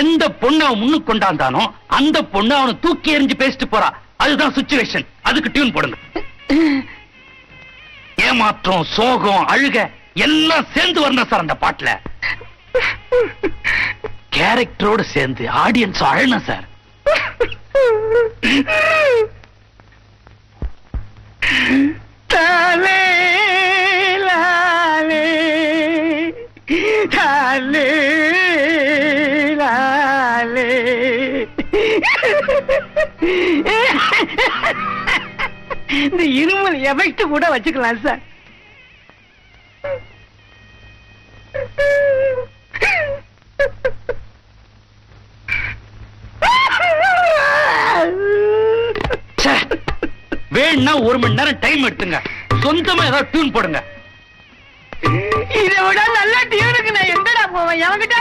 எந்த பொண்ணு அவன் முன்னு கொண்டாந்தானோ அந்த பொண்ணு அவனை தூக்கி எறிஞ்சு பேசிட்டு போறா. அதுதான் சுச்சுவேஷன் அதுக்கு டியூன் போடுங்க. ஏமாற்றம் சோகம் அழுக எல்லாம் சேர்ந்து வரணும் சார் அந்த பாட்டுல. கேரக்டரோட சேர்ந்து ஆடியன்ஸ் அழணும் சார். தாலே லாலே தாலே. இந்த இருமல் எஃபெக்ட் கூட வச்சுக்கலாம் சார். வேணும்னா ஒரு மணி நேரம் டைம் எடுத்துங்க. சொந்தமா ஏதாவது டியூன் போடுங்க. இதை விட நல்ல டியூனுக்கு நான் எங்கடா போவேன்? எவங்கிட்ட